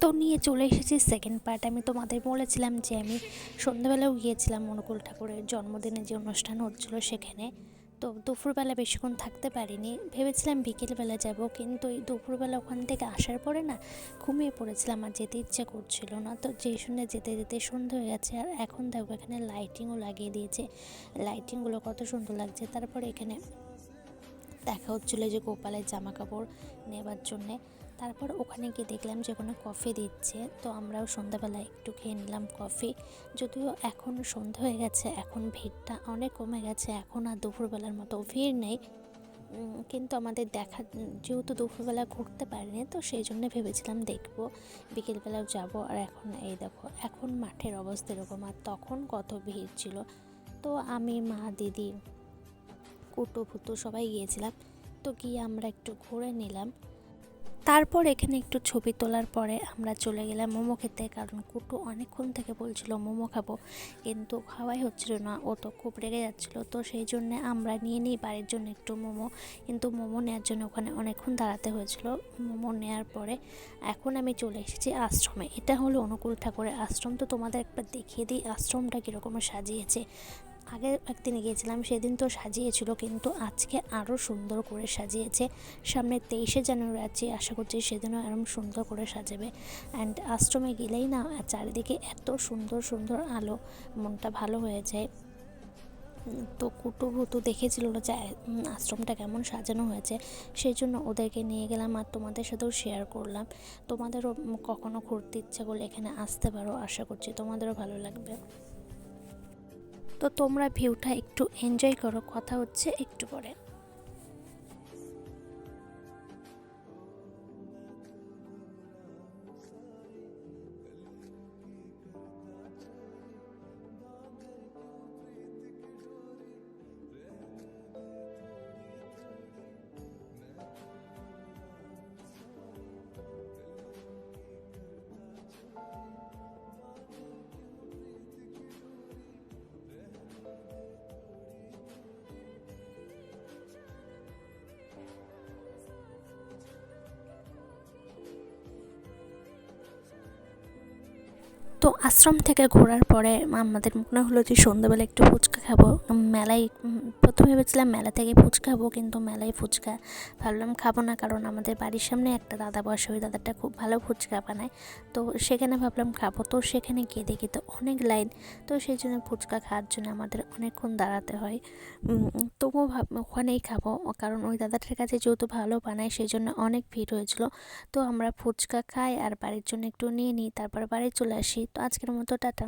তো নিয়ে চলে এসেছি সেকেন্ড পার্ট আমি তোমাদের বলেছিলাম যে আমি সন্ধ্যাবেলাও গিয়েছিলাম অনুকূল ঠাকুরের জন্মদিনে যে অনুষ্ঠান হচ্ছিল সেখানে। তো দুপুরবেলা বেশিক্ষণ থাকতে পারিনি। ভেবেছিলাম বিকেলবেলা যাব, কিন্তু এই দুপুরবেলা ওখান থেকে আসার পরে না ঘুমিয়ে পড়েছিলাম আর যেতে ইচ্ছে করছিল না। তো যেই শুনে যেতে যেতে সন্ধ্যা হয়ে গেছে আর এখন দেখো এখানে লাইটিংও লাগিয়ে দিয়েছে। লাইটিংগুলো কত সুন্দর লাগছে। তারপরে এখানে দেখা হচ্ছিল যে গোপালের জামা কাপড় নেবার জন্যে। তারপর ওখানে গিয়ে দেখলাম যে ওখানে কফি দিচ্ছে। তো আমরাও সন্ধ্যাবেলা একটু খেয়ে নিলাম কফি যদিও এখন সন্ধ্যা হয়ে গেছে, এখন ভিড়টা অনেক কমে গেছে, এখন আর দুপুরবেলার মতো ভিড় নেই। কিন্তু আমাদের দেখা, যেহেতু দুপুরবেলা ঘুরতে পারিনি, তো সেই জন্য ভেবেছিলাম দেখব। বিকেলবেলাও যাব, আর এখন এই দেখো, এখন মাঠের অবস্থা এরকম, আর তখন কত ভিড় ছিল। তো আমি, মা, দিদি, কুটু ফুটু সবাই গিয়েছিলাম। তো গিয়ে আমরা একটু ঘুরে নিলাম। তারপর এখানে একটু ছবি তোলার পরে আমরা চলে গেলাম মোমো খেতে, কারণ কুটু অনেকক্ষণ থেকে বলছিল, মোমো খাব। কিন্তু খাওয়াই হচ্ছিল না, ও তো খুব রেগে যাচ্ছিল। তো সেই জন্য আমরা নিয়ে নিই বাড়ির জন্য একটু মোমো, কিন্তু মোমো নেওয়ার জন্য ওখানে অনেকক্ষণ দাঁড়াতে হয়েছিল। মোমো নেওয়ার পরে এখন আমি চলে এসেছি আশ্রমে। এটা হলো অনুকূল ঠাকুরের আশ্রম। তো তোমাদের একবার দেখিয়ে দিই, আশ্রমটা কীরকম সাজিয়েছে। আগে একদিন গিয়েছিলাম সেদিন তো সাজিয়েছিল কিন্তু আজকে আরও সুন্দর করে সাজিয়েছে। সামনে তেইশে জানুয়ারি আছে আশা করছি সেদিনও এরম সুন্দর করে সাজাবে। অ্যান্ড আশ্রমে গেলেই না চারিদিকে এত সুন্দর সুন্দর আলো মনটা ভালো হয়ে যায়। তো কুটু ভুতু দেখেছিল যে আশ্রমটা কেমন সাজানো হয়েছে সেই জন্য ওদেরকে নিয়ে গেলাম আর তোমাদের সাথেও শেয়ার করলাম। তোমাদেরও উম, কখনো ঘুরতে ইচ্ছা করলে এখানে আসতে পারো আশা করছি তোমাদেরও ভালো লাগবে। তো তোমরা ভিউটা একটু এনজয় করো কথা হচ্ছে একটু পরে। তো আশ্রম থেকে ঘোরার পরে আমাদের মনে হলো যে সন্ধ্যাবেলা একটু ফুচকা খাব। মেলায় প্রথমে ভেবেছিলাম মেলা থেকে ফুচকা খাব, কিন্তু মেলায় ফুচকা ভাবলাম খাব না, কারণ আমাদের বাড়ির সামনে একটা দাদা বসে, ওই দাদাটা খুব ভালো ফুচকা বানায়। তো সেখানে ভাবলাম খাব, তো সেখানে গিয়ে দেখি তো অনেক লাইন। তো সেই জন্য ফুচকা খাওয়ার জন্য আমাদের অনেকক্ষণ দাঁড়াতে হয়। তবুও ভাব, ওখানেই খাব, কারণ ওই দাদাটার কাছে যেহেতু ভালো বানায়, সেই জন্য অনেক ভিড় হয়েছিল। তো আমরা ফুচকা খাই আর বাড়ির জন্য একটু নিয়ে নিই, তারপর বাড়ি চলে আসি। তো আজকের মতো টাটা।